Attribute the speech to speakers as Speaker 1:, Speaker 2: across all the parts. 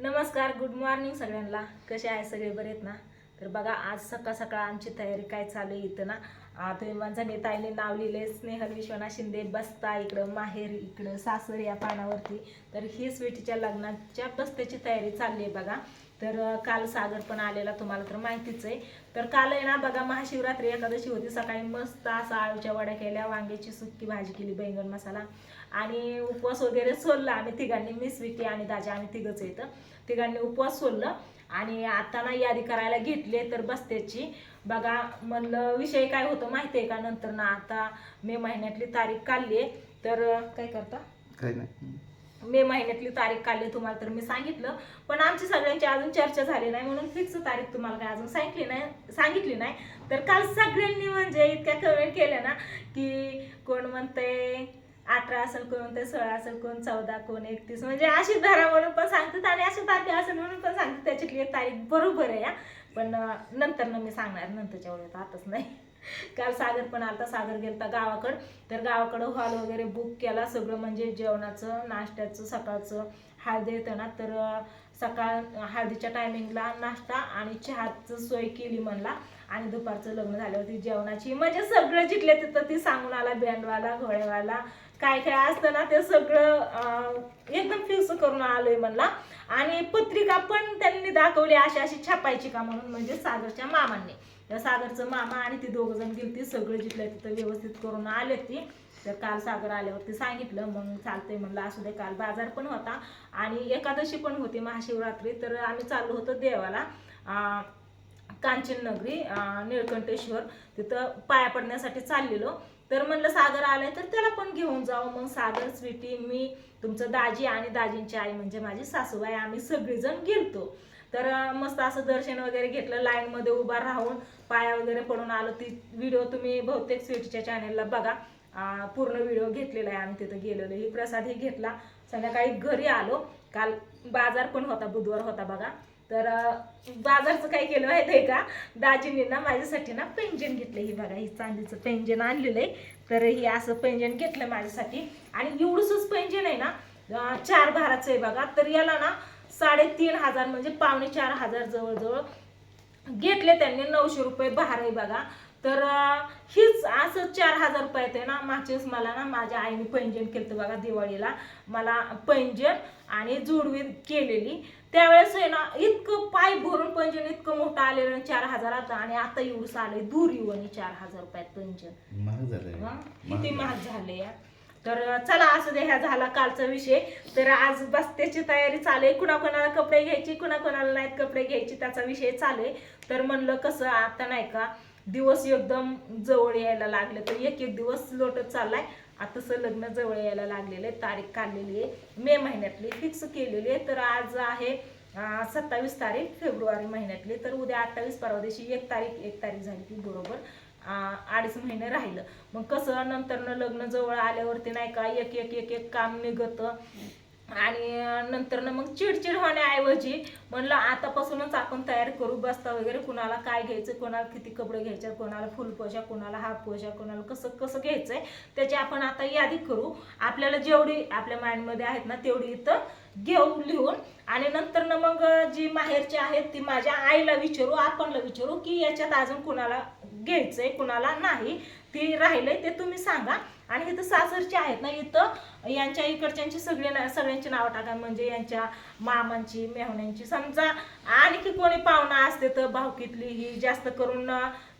Speaker 1: नमस्कार good morning सगळ्यांना. कसे आहे सगळे? बरे आहेत ना? तर बघा आज सकाळ सकाळ आमची तयारी काय चालू आहे इथं ना? तुम्ही माझ्या नेताईने नाव लिहिले स्नेहल विश्वनाथ शिंदे बस्ता इकडं माहेर इकडं सासर या पानावरती. तर ही स्वीटीच्या लग्नाच्या बस्त्याची तयारी चालली आहे बघा. तर काल सागर पण आलेला तुम्हाला तर माहितीच आहे. तर काल आहे ना बघा महाशिवरात्री एकादशी होती. सकाळी मस्त असा आळूच्या वड्या केल्या वांग्याची सुक्की भाजी केली बैंगन मसाला आणि उपवास वगैरे सोडला. आम्ही तिघांनी मिस विकी आणि दाजा आम्ही तिघच येतं तिघांनी उपवास सोडलं आणि आता ना यादी करायला घेतले तर बसत्याची बघा म्हणलं विषय काय होतं माहिती आहे का नंतर ना? आता मे महिन्यातली तारीख काढली तर काय करता?
Speaker 2: काही नाही.
Speaker 1: मे महिन्यातली तारीख काढली तुम्हाला तर मी सांगितलं. पण आमची सगळ्यांची अजून चर्चा झाली नाही म्हणून फिक्स तारीख तुम्हाला काय अजून सांगितली नाही सांगितली नाही. तर काल सगळ्यांनी म्हणजे इतक्या कमेंट केल्या ना की कोण म्हणते अठरा असेल कोण म्हणते सोळा असेल कोण चौदा कोण एकतीस म्हणजे अशी धरा म्हणून पण सांगतात आणि अशी तारखे असेल म्हणून पण सांगतात त्याच्यातली तारीख बरोबर आहे या पण नंतर ना मी सांगणार नंतरच्या वेळेत आताच नाही. काल सागर पण आता सागर गेलता गावाकडं. तर गावाकडं हॉल वगैरे बुक केला सगळं म्हणजे जेवणाचं नाश्त्याचं सकाळचं. हळदी येतं ना तर सकाळ हळदीच्या टायमिंगला नाश्ता आणि चहाचं सोय केली म्हणला. आणि दुपारचं लग्न झाल्यावरती जेवणाची म्हणजे सगळं जिथल्या तिथं ती सांगून आला बँडवाला घोड्यावाला. काय काय असतं ना ते सगळं एकदम फिक्स करून आलोय म्हणला. आणि पत्रिका पण त्यांनी दाखवली अशी अशी छापायची का म्हणून म्हणजे सागरच्या मामांनी. या सागरचं मामा आणि ती दोघं जण गेली ती सगळं जिथल्या तिथं व्यवस्थित करून आले ती तर काल सागर आल्यावरती सांगितलं मग चालतंय म्हणलं असू दे काल बाजार पण होता आणि एकादशी पण होती महाशिवरात्री तर आम्ही चाललो होतो देवाला कांचन नगरी निळकंठेश्वर. तिथं पाया पडण्यासाठी चाललेलो. तर म्हणलं सागर आलाय तर त्याला पण घेऊन जाऊ. मग सागर स्वीटी मी तुमचं दाजी आणि दाजींची आई म्हणजे माझी सासूबाई आम्ही सगळीजण गेलतो. तर मस्त असं दर्शन वगैरे घेतलं लाईन मध्ये उभा राहून पाया वगैरे पडून आलो. ती व्हिडिओ तुम्ही बहुतेक स्वीटच्या चॅनेलला बघा. पूर्ण व्हिडिओ घेतलेला आहे आम्ही तिथं गेलेलो. ही प्रसादही घेतला. संध्याकाळी घरी आलो. काल बाजार पण होता बुधवार होता बघा. तर बाजारचं काय केलं माहिती आहे का? दाजींनी ना माझ्यासाठी ना पेंजन घेतलं. ही बघा ही चांदीचं पेंजन आणलेलं आहे. तर ही असं पेंजन घेतलं माझ्यासाठी. आणि एवढंच पेंजन आहे ना चार भाराचं आहे बघा. तर याला ना साडेतीन हजार म्हणजे पावणे चार हजार जवळजवळ घेतले त्यांनी नऊशे रुपये भार आहे बघा. तर हीच असं चार हजार रुपयात आहे ना वेळेस मला ना माझ्या आईने पैंजन केलं बघा दिवाळीला. मला पैंजन आणि जुडवी केलेली. त्यावेळेस आहे ना इतकं पाय भरून पैंजन इतकं मोठं आलेलं ना चार हजारात. आणि आता एवढंच आलंय दुरीवणी चार हजार रुपयात पैंजन
Speaker 2: महाग झालंय? महाग
Speaker 1: किती
Speaker 2: झालंय.
Speaker 1: महाग झाले या तर चला असं दे ह्या झाला कालचा विषय. तर आज बस्त्याची तयारी चालू आहे कुणाकोणाला कपडे घ्यायची कुणाकोणाला नाहीत कपडे घ्यायची त्याचा विषय चालू आहे तर म्हणलं कसं आता नाही का दिवस एकदम जवळ यायला लागले. तर एक एक दिवस लोटत चाललाय. आता लग्न जवळ यायला लागलेलं आहे. तारीख काढलेली आहे. मे महिन्यातली फिक्स केलेली आहे. तर आज आहे सत्तावीस तारीख फेब्रुवारी महिन्यातली. तर उद्या अठ्ठावीस परवा दिवशी एक तारीख एक तारीख झाली ती बरोबर. अडीच महिने राहिलं. मग कसं नंतर लग्न जवळ आल्यावरती नाही का एक एक एक एक काम निघतं. आणि नंतर मग चिडचिड होण्याऐवजी म्हणलं आतापासूनच आपण तयार करू बसता वगैरे कुणाला काय घ्यायचं कोणाला किती कपडे घ्यायचे कोणाला फुल पोशाख कोणाला हाफ पोशाख कोणाला कसं कसं घ्यायचंय त्याची आपण आता यादी करू. आपल्याला जेवढी आपल्या माइंडमध्ये आहेत ना तेवढी इथं घेऊ लिहून. आणि नंतर ना मग जी माहेरची आहेत ती माझ्या आईला विचारू आपणला विचारू की याच्यात अजून कुणाला घ्यायचंय कुणाला नाही. ती राहिलंय ते तुम्ही सांगा. आणि इथं सासरचे आहेत ना इथं. यांच्या इकडच्यांची सगळे ना सगळ्यांची नावं टाका. म्हणजे यांच्या मामांची मेहण्यांची. समजा आणखी कोणी पाहुणा असते तर भावकीतली ही जास्त करून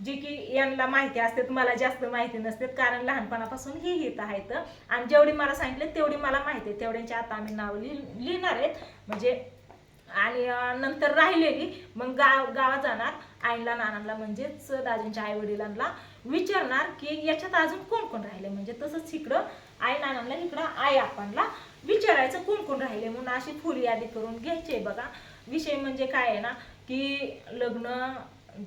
Speaker 1: जी की यांना माहिती असते मला जास्त माहिती नसते. कारण लहानपणापासून ही हित आहेत आणि जेवढी मला सांगितले तेवढी मला माहिती आहे. तेवढ्यांची आता आम्ही नाव लिह लिहिणार आहेत. म्हणजे आणि नंतर राहिलेली. मग गाव गावात जाणार आईला नानांना म्हणजेच दाजींच्या आई वडिलांना विचारणार की याच्यात अजून कोण कोण राहिले? म्हणजे तसंच इकडं आई नानांना इकडं आई आपणला विचारायचं कोण कोण राहिले म्हणून अशी फुल यादी करून घ्यायची आहे बघा. विषय म्हणजे काय आहे ना की लग्न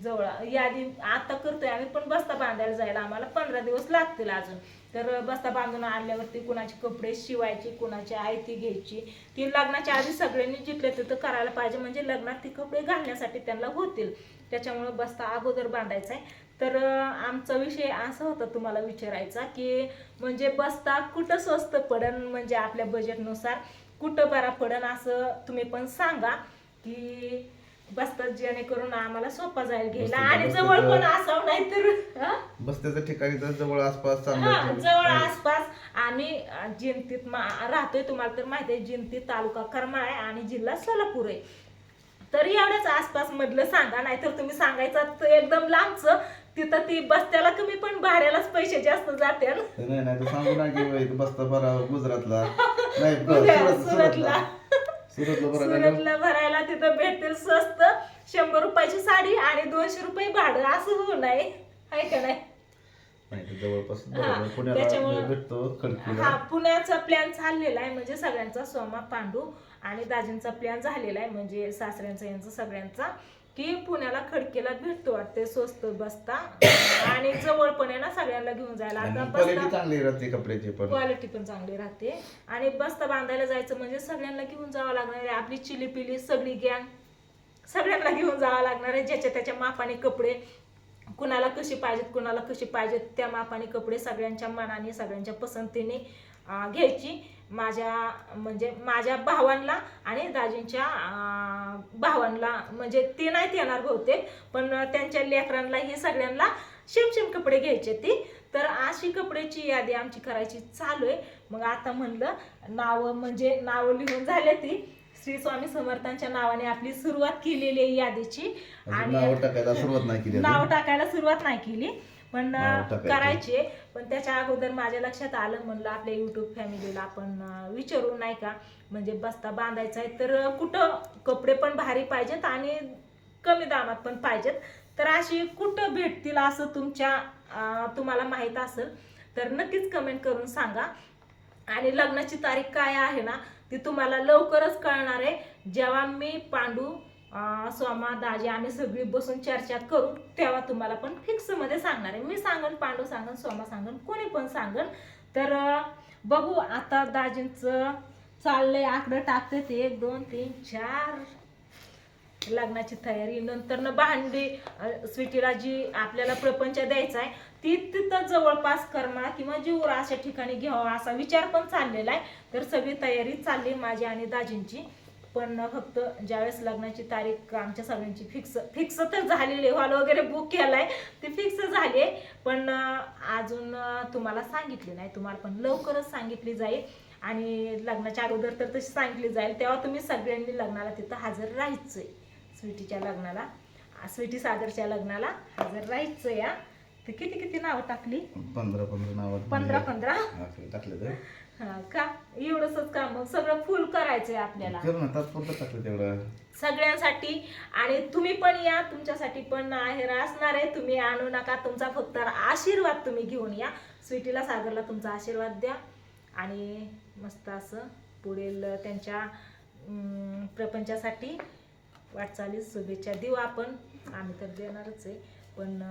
Speaker 1: जवळ यादी आता करतोय आम्ही पण बस्ता बांधायला जायला आम्हाला पंधरा दिवस लागतील अजून. तर बस्ता बांधून आणल्यावरती कुणाचे कपडे शिवायची कुणाची आयती घ्यायची. ती लग्नाच्या आधी सगळ्यांनी जिथल्या तिथं करायला पाहिजे म्हणजे लग्नात ती कपडे घालण्यासाठी त्यांना होतील. त्याच्यामुळे बस्ता अगोदर बांधायचा आहे. तर आमचा विषय असा होता तुम्हाला विचारायचा की म्हणजे बस्ता कुठं स्वस्त पडेल म्हणजे आपल्या बजेटनुसार कुठं बरा पडन असं तुम्ही पण सांगा की बसतात जेणेकरून आम्हाला सोपा जाईल घ्यायला. आणि. जवळ पण असावं नाहीतर हा?
Speaker 2: बस्त्याच्या ठिकाणी तर जवळ आसपास
Speaker 1: हा, जवळ आसपास. आम्ही जिंतीत राहतोय तुम्हाला तर माहिती आहे जिंती तालुका करमाळ आहे आणि जिल्हा सोलापूर आहे. तर एवढ्याच आसपास मधलं सांगा नाहीतर तुम्ही सांगायचं तर एकदम लांबचं. तिथं ती बसत्याला कमी पण भाड्यालाच पैसे जास्त जाते.
Speaker 2: नाही नाही तर सांगू ना की बाई, बस्ता बरा गुजरातला. नाही ब-
Speaker 1: उद्या
Speaker 2: सुरत-
Speaker 1: सुरतला.
Speaker 2: सुरतला बरा नाही
Speaker 1: सुरतला भरायला तिथं भेटतील स्वस्त. शंभर रुपयाची साडी आणि दोनशे रुपये भाडं. असं होऊ नये आहे का नाही?
Speaker 2: नाही तर जवळपास
Speaker 1: हा,
Speaker 2: बरोबर पुण्याला
Speaker 1: त्याच्यामुळं-
Speaker 2: भेटतो खडकीला.
Speaker 1: हा पुण्याचा प्लॅन चाललेला आहे. म्हणजे सगळ्यांचा सोमा पांडू आणि दाजींचा प्लॅन झालेला आहे. म्हणजे सासऱ्यांचा यांचा सगळ्यांचा. की पुण्याला खडकेला भेटतो वाटते स्वस्त बसता. आणि जवळ पण आहे ना सगळ्यांना घेऊन जायला. आता
Speaker 2: क्वालिटी
Speaker 1: बसता
Speaker 2: चांगली राहते कपड्याची पण.
Speaker 1: क्वालिटी पण चांगली राहते. आणि बस्ता बांधायला जायचं म्हणजे सगळ्यांना घेऊन जावं लागणार आहे. आपली चिली पिली सगळी गॅंग सगळ्यांना घेऊन जावं लागणार आहे. ज्याच्या त्याच्या मापाने कपडे कुणाला कशी पाहिजेत कुणाला कशी पाहिजेत त्या मापाने कपडे सगळ्यांच्या मनाने सगळ्यांच्या पसंतीने अं, घ्यायची. माझ्या म्हणजे माझ्या भावांना आणि दाजींच्या भावांना म्हणजे ते नाहीत येणार बहुतेक पण त्यांच्या लेकरांना हे सगळ्यांना शेमशेम कपडे घ्यायचे ती. तर अशी कपड्याची यादी आमची करायची चालू आहे. मग आता म्हणलं नावं म्हणजे नावं लिहून झाले ती. श्री स्वामी समर्थांच्या नावाने आपली सुरुवात केलेली आहे यादीची.
Speaker 2: अजून. नाव टाकायला सुरुवात नाही केली.
Speaker 1: पण. करायचे पण त्याच्या अगोदर माझ्या लक्षात आलं म्हणलं आपल्या युट्यूब फॅमिलीला आपण विचारू नाही का? म्हणजे बस्ता बांधायचा आहे तर कुठं कपडे पण भारी पाहिजेत आणि कमी दामात पण पाहिजेत. तर अशी कुठं भेटतील असं तुमच्या तुम्हाला माहीत असेल तर नक्कीच कमेंट करून सांगा. आणि लग्नाची तारीख काय आहे ना ती तुम्हाला लवकरच कळणार आहे. जेव्हा मी पांडू सोमा दाजी आम्ही सगळी बसून चर्चा करू. तेव्हा तुम्हाला पण फिक्समध्ये सांगणार आहे. मी सांगन पांडू सांगन सोमा सांगन कोणी पण सांगन. तर बघू आता दाजींचं चाललंय आकडं टाकते ते. एक दोन तीन चार. लग्नाची तयारी. नंतर न भांडी स्वीटीला जी आपल्याला प्रपंच द्यायचा आहे ती तिथं जवळपास करणार किंवा जीवर अशा ठिकाणी घ्यावा असा विचार पण चाललेला आहे. तर सगळी तयारी चालली माझी आणि दाजींची. पण फक्त ज्यावेळेस लग्नाची तारीख आमच्या सगळ्यांची फिक्स फिक्स तर झालेली आहे. हॉल वगैरे बुक केलाय ती फिक्स झाली आहे. पण अजून तुम्हाला सांगितली नाही. तुम्हाला पण लवकरच सांगितली जाईल. आणि लग्नाच्या अगोदर तर तशी सांगितली जाईल. तेव्हा तुम्ही सगळ्यांनी लग्नाला तिथं हजर राहायचंय. स्वीटीच्या लग्नाला स्वीटी सागरच्या लग्नाला हजर राहायचं या ते किती किती नावं टाकली?
Speaker 2: पंधरा पंधरा नाव
Speaker 1: पंधरा पंधरा?
Speaker 2: टाकले तर.
Speaker 1: हा का? एवढंच काम सगळं फुल करायचंय आपल्याला.
Speaker 2: कर ना तात्पुरतं टाकलं तेवढं.
Speaker 1: सगळ्यांसाठी. आणि तुम्ही पण या. तुमच्यासाठी पण आहेर असणार आहे. तुम्ही आणू नका. तुमचा फक्त आशीर्वाद तुम्ही घेऊन या. स्वीटीला सागरला तुमचा आशीर्वाद द्या. आणि मस्त असं पुढील त्यांच्या प्रपंचासाठी वाटचालीस शुभेच्छा देऊ आपण. आम्ही तर देणारच आहे. पण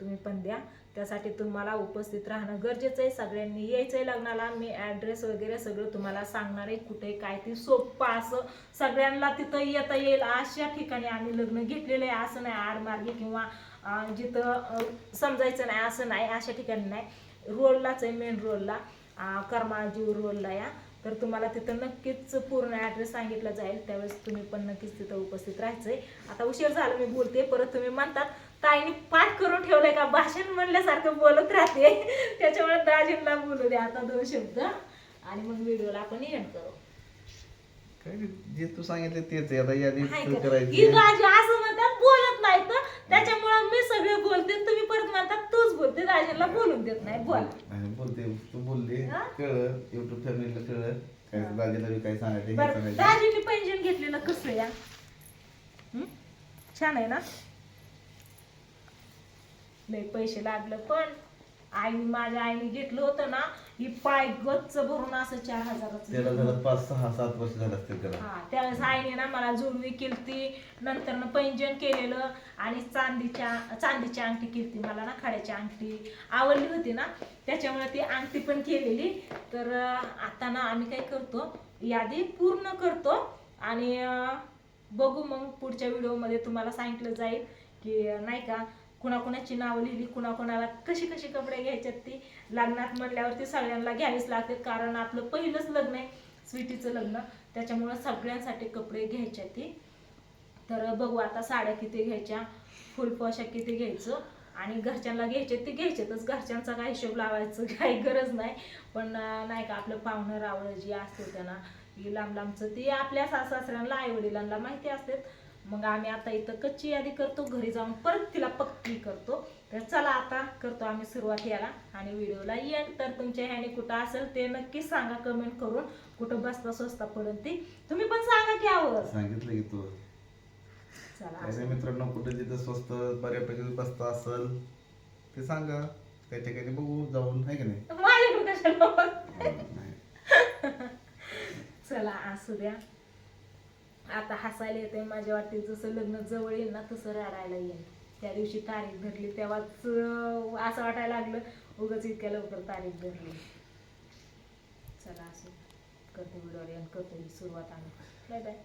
Speaker 1: तुम्ही पण द्या. त्यासाठी तुम्हाला उपस्थित राहणं गरजेचं आहे. सगळ्यांनी यायचं आहे लग्नाला. मी ॲड्रेस वगैरे सगळं तुम्हाला सांगणार आहे. कुठे काय ते सोप्पं असं सगळ्यांना तिथं येता येईल. अशा ठिकाणी आम्ही लग्न घेतलेलं आहे. असं नाही आडमार्गी किंवा जिथं समजायचं नाही असं नाही. अशा ठिकाणी नाही. रोडलाच आहे मेन रोडला. कर्माजीव रोडला या. तर तुम्हाला तिथं नक्कीच पूर्ण ॲड्रेस सांगितला जाईल. त्यावेळेस तुम्ही पण नक्कीच तिथं उपस्थित राहायचं आहे. आता उशीर झाला मी बोलते. परत तुम्ही म्हणतात ताईने पाठ करून ठेवलंय का? भाषण म्हणल्यासारखं बोलत राहते. त्याच्यामुळे दाजींना बोलू दे आता दोन शब्द. आणि मग व्हिडिओला आपण एंड करू.
Speaker 2: काय जे तू सांगितलं तेच आहे. आता यादी
Speaker 1: हाय
Speaker 2: तू
Speaker 1: का?
Speaker 2: करायची
Speaker 1: ही दाजी असं म्हणतात बोलत नाही तर त्याच्यामुळे मी सगळे बोलते. तुम्ही परत म्हणतात तूच बोलते. दाजींना बोलून देत नाही. बोल.
Speaker 2: आणि बोलते. तू बोलली.
Speaker 1: हा?
Speaker 2: कळलं युट्यूब फॅमिलीला कळलं काय दाजीला बी काय सांगायचं हे
Speaker 1: बरं
Speaker 2: सांगायचं.
Speaker 1: दाजींनी पैंजण घेतलेलं कसं या हं? छान आहे ना? लय पैसे लागलं पण आईने माझ्या आईने घेतलं होतं ना ही पाय गच्च भरून असं चार हजाराचं
Speaker 2: त्याला
Speaker 1: घेतलं.
Speaker 2: झालं पाच सहा सात वर्ष झालं असतील त्याला.
Speaker 1: हा त्यावेळेस आईने ना मला जोडवी केलती नंतर ना पैंजण केलेलं आणि चांदीच्या चांदीची अंगठी केलती मला ना खड्याची अंगठी. आवडली होती ना त्याच्यामुळे ती अंगठी पण केलेली. तर अं, आता ना आम्ही काय करतो यादी पूर्ण करतो आणि अं, बघू मग पुढच्या व्हिडिओमध्ये तुम्हाला सांगितलं जाईल की अं, नाही का कुणाकुणाची नावं लिहिली कुणाकुणाला कशी कशी कपडे घ्यायच्यात ती लग्नात म्हणल्यावरती सगळ्यांना घ्यावीच लागते कारण आपलं पहिलंच लग्न आहे स्वीटीचं लग्न. त्याच्यामुळं सगळ्यांसाठी कपडे घ्यायचे ती. तर बघू आता साड्या किती घ्यायच्या फुल पोशाख किती घ्यायचं आणि घरच्यांना घ्यायचे ते घ्यायचेतच. घरच्यांचा काय हिशोब लावायचं काही गरज नाही. पण नाही का आपलं पाहुणं रावळं जी असते त्यांना लांब लांबचं ती आपल्या सासऱ्यांना आई वडिलांना माहिती असते. मग आम्ही आता इथं कच्ची यादी करतो घरी जाऊन परत तिला पक्की करतो. तर चला आता करतो आम्ही सुरुवात याला आणि व्हिडिओला येण तर तुमच्या ह्याने कुठं असेल ते नक्की सांगा कमेंट करून. कुठं बसता स्वस्ता पडून ती. तुम्ही पण सांगा की आवड
Speaker 2: सांगितलं की तू.
Speaker 1: चला.
Speaker 2: मित्रांनो कुठे जिथं स्वस्त बऱ्यापैकी बसता असेल ते सांगा. त्या ठिकाणी बघू जाऊन. आहे की नाही?
Speaker 1: माझ्याकडे कशाला बघ?
Speaker 2: नाही.
Speaker 1: चला असू द्या. आता हसायला येते माझ्या वाटते जसं लग्न जवळ येईल ना तसं रडायला येईल. त्या दिवशी तारीख धरली तेव्हाच असं वाटायला लागलं उगाच इतक्या लवकर तारीख धरली. चला असं करते व्हिडिओ करते सुरुवात आम्ही. Bye bye